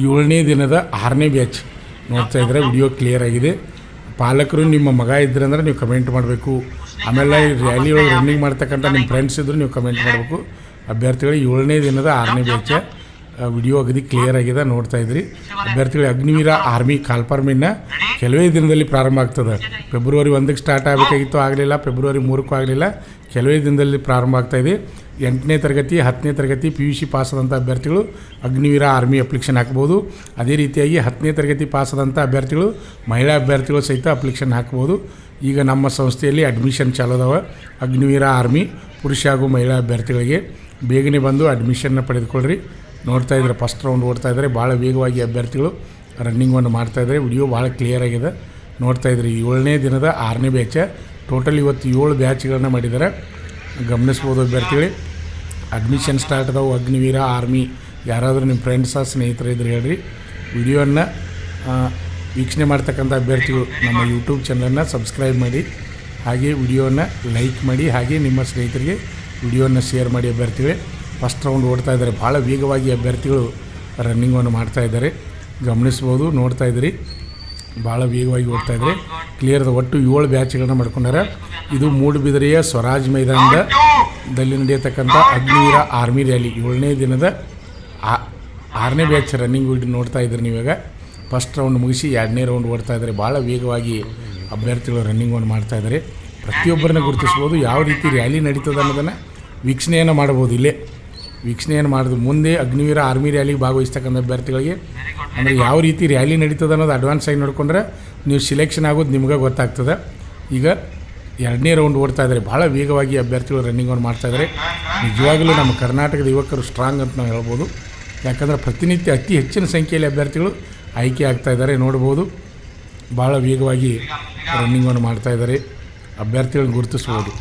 ಏಳನೇ ದಿನದ ಆರನೇ ಬ್ಯಾಚ್ ನೋಡ್ತಾ ಇದ್ರೆ ವಿಡಿಯೋ ಕ್ಲಿಯರ್ ಆಗಿದೆ. ಪಾಲಕರು ನಿಮ್ಮ ಮಗ ಇದ್ರೆ ಅಂದ್ರೆ ನೀವು ಕಮೆಂಟ್ ಮಾಡಬೇಕು. ಆಮೇಲೆ ರ್ಯಾಲಿ ಒಳಗೆ ರನ್ನಿಂಗ್ ಮಾಡ್ತಕ್ಕಂಥ ನಿಮ್ಮ ಫ್ರೆಂಡ್ಸ್ ಇದ್ರು ನೀವು ಕಮೆಂಟ್ ಮಾಡಬೇಕು. ಅಭ್ಯರ್ಥಿಗಳು ಏಳನೇ ದಿನದ ಆರನೇ ಬ್ಯಾಚ್ ವಿಡಿಯೋ ಅಗದಿ ಕ್ಲಿಯರ್ ಆಗಿದೆ, ನೋಡ್ತಾ ಇದ್ರಿ. ಅಭ್ಯರ್ಥಿಗಳು ಅಗ್ನಿವೀರ ಆರ್ಮಿ ಕಾಲ್ಫಾರ್ಮಿನ ಕೆಲವೇ ದಿನದಲ್ಲಿ ಪ್ರಾರಂಭ ಆಗ್ತದೆ. ಫೆಬ್ರವರಿ ಒಂದಕ್ಕೆ ಸ್ಟಾರ್ಟ್ ಆಗಬೇಕಾಗಿತ್ತು, ಆಗಲಿಲ್ಲ. ಫೆಬ್ರವರಿ ಮೂರಕ್ಕೂ ಆಗಲಿಲ್ಲ. ಕೆಲವೇ ದಿನದಲ್ಲಿ ಪ್ರಾರಂಭ ಆಗ್ತಾಯಿದೆ ಎಂಟನೇ ತರಗತಿ, ಹತ್ತನೇ ತರಗತಿ ಪಿ ಯು ಸಿ ಪಾಸಾದಂಥ ಅಭ್ಯರ್ಥಿಗಳು ಅಗ್ನಿವೀರ ಆರ್ಮಿ ಅಪ್ಲಿಕೇಶನ್ ಹಾಕ್ಬೋದು. ಅದೇ ರೀತಿಯಾಗಿ ಹತ್ತನೇ ತರಗತಿ ಪಾಸಾದಂಥ ಅಭ್ಯರ್ಥಿಗಳು, ಮಹಿಳಾ ಅಭ್ಯರ್ಥಿಗಳು ಸಹಿತ ಅಪ್ಲಿಕೇಶನ್ ಹಾಕ್ಬೋದು. ಈಗ ನಮ್ಮ ಸಂಸ್ಥೆಯಲ್ಲಿ ಅಡ್ಮಿಷನ್ ಚಾಲು ಅದಾವೆ. ಅಗ್ನಿವೀರ ಆರ್ಮಿ ಪುರುಷ ಹಾಗೂ ಮಹಿಳಾ ಅಭ್ಯರ್ಥಿಗಳಿಗೆ ಬೇಗನೆ ಬಂದು ಅಡ್ಮಿಷನ್ನ ಪಡೆದುಕೊಳ್ಳ್ರಿ. ನೋಡ್ತಾ ಇದ್ದಾರೆ ಫಸ್ಟ್ ರೌಂಡ್ ಓಡ್ತಾ ಇದ್ದಾರೆ ಭಾಳ ವೇಗವಾಗಿ ಅಭ್ಯರ್ಥಿಗಳು ರನ್ನಿಂಗನ್ನು ಮಾಡ್ತಾ ಇದ್ದಾರೆ. ವಿಡಿಯೋ ಭಾಳ ಕ್ಲಿಯರ್ ಆಗಿದೆ. ನೋಡ್ತಾ ಇದ್ರಿ, ಏಳನೇ ದಿನದ ಆರನೇ ಬ್ಯಾಚ ಟೋಟಲ್ ಇವತ್ತು ಏಳು ಬ್ಯಾಚ್ಗಳನ್ನ ಮಾಡಿದ್ದಾರೆ. ಗಮನಿಸ್ಬೋದು ಅಭ್ಯರ್ಥಿಗಳು. ಅಡ್ಮಿಷನ್ ಸ್ಟಾರ್ಟ್ ಅದಾವು. ಅಗ್ನಿವೀರ ಆರ್ಮಿ ಯಾರಾದರೂ ನಿಮ್ಮ ಫ್ರೆಂಡ್ಸ ಸ್ನೇಹಿತರು ಇದ್ರೆ ಹೇಳ್ರಿ. ವಿಡಿಯೋವನ್ನು ವೀಕ್ಷಣೆ ಮಾಡ್ತಕ್ಕಂಥ ಅಭ್ಯರ್ಥಿಗಳು ನಮ್ಮ ಯೂಟ್ಯೂಬ್ ಚಾನಲನ್ನು ಸಬ್ಸ್ಕ್ರೈಬ್ ಮಾಡಿ. ಹಾಗೆ ವಿಡಿಯೋನ ಲೈಕ್ ಮಾಡಿ. ಹಾಗೆ ನಿಮ್ಮ ಸ್ನೇಹಿತರಿಗೆ ವಿಡಿಯೋನ ಶೇರ್ ಮಾಡಿ ಅಭ್ಯರ್ಥಿಗಳೇ. ಫಸ್ಟ್ ರೌಂಡ್ ಓಡ್ತಾ ಇದ್ದಾರೆ. ಭಾಳ ವೇಗವಾಗಿ ಅಭ್ಯರ್ಥಿಗಳು ರನ್ನಿಂಗನ್ನು ಮಾಡ್ತಾ ಇದ್ದಾರೆ. ಗಮನಿಸ್ಬೋದು ನೋಡ್ತಾ ಇದ್ದೀರಿ. ಭಾಳ ವೇಗವಾಗಿ ಓಡ್ತಾ ಇದ್ರಿ ಕ್ಲಿಯರ್ದ ಒಟ್ಟು ಏಳು ಬ್ಯಾಚ್ಗಳನ್ನ ಮಾಡ್ಕೊಂಡಾರ. ಇದು ಮೂಡುಬಿದಿರೆಯ ಸ್ವರಾಜ್ ಮೈದಾನದ ದಲ್ಲಿ ನಡೆಯತಕ್ಕಂಥ ಅಗ್ನಿವೀರ ಆರ್ಮಿ ರ್ಯಾಲಿ. ಏಳನೇ ದಿನದ ಆರನೇ ಬ್ಯಾಚ್ ರನ್ನಿಂಗ್ ವಿಡಿಯೋ ನೋಡ್ತಾ ಇದ್ರಿ ನೀವಾಗ. ಫಸ್ಟ್ ರೌಂಡ್ ಮುಗಿಸಿ ಎರಡನೇ ರೌಂಡ್ ಓಡ್ತಾ ಇದ್ದಾರೆ. ಭಾಳ ವೇಗವಾಗಿ ಅಭ್ಯರ್ಥಿಗಳು ರನ್ನಿಂಗ್ ಒಂದು ಮಾಡ್ತಾ ಇದ್ದಾರೆ. ಪ್ರತಿಯೊಬ್ಬರನ್ನ ಗುರುತಿಸ್ಬೋದು ಯಾವ ರೀತಿ ರ್ಯಾಲಿ ನಡೀತದೆ ಅನ್ನೋದನ್ನು ವೀಕ್ಷಣೆಯನ್ನು ಮಾಡ್ಬೋದು ಇಲ್ಲೇ. ವೀಕ್ಷಣೆಯನ್ನು ಮಾಡೋದು ಮುಂದೆ ಅಗ್ನಿವೀರ ಆರ್ಮಿ ರ್ಯಾಲಿಗೆ ಭಾಗವಹಿಸ್ತಕ್ಕಂಥ ಅಭ್ಯರ್ಥಿಗಳಿಗೆ ಅಂದರೆ ಯಾವ ರೀತಿ ರ್ಯಾಲಿ ನಡೀತದೆ ಅನ್ನೋದು ಅಡ್ವಾನ್ಸ್ ಆಗಿ ನೋಡಿಕೊಂಡ್ರೆ ನೀವು ಸಿಲೆಕ್ಷನ್ ಆಗೋದು ನಿಮಗೆ ಗೊತ್ತಾಗ್ತದೆ. ಈಗ ಎರಡನೇ ರೌಂಡ್ ಓಡ್ತಾ ಇದ್ದಾರೆ. ಭಾಳ ವೇಗವಾಗಿ ಅಭ್ಯರ್ಥಿಗಳು ರನ್ನಿಂಗ್ ಮಾಡ್ತಾ ಇದ್ದಾರೆ. ನಿಜವಾಗಲೂ ನಮ್ಮ ಕರ್ನಾಟಕದ ಯುವಕರು ಸ್ಟ್ರಾಂಗ್ ಅಂತ ನಾವು ಹೇಳ್ಬೋದು. ಯಾಕಂದರೆ ಪ್ರತಿನಿತ್ಯ ಅತಿ ಹೆಚ್ಚಿನ ಸಂಖ್ಯೆಯಲ್ಲಿ ಅಭ್ಯರ್ಥಿಗಳು ಆಯ್ಕೆ ಆಗ್ತಾ ಇದ್ದಾರೆ ನೋಡ್ಬೋದು. ಭಾಳ ವೇಗವಾಗಿ ರನ್ನಿಂಗನ್ನು ಮಾಡ್ತಾ ಇದ್ದಾರೆ. ಅಭ್ಯರ್ಥಿಗಳನ್ನ ಗುರುತಿಸ್ಬೋದು.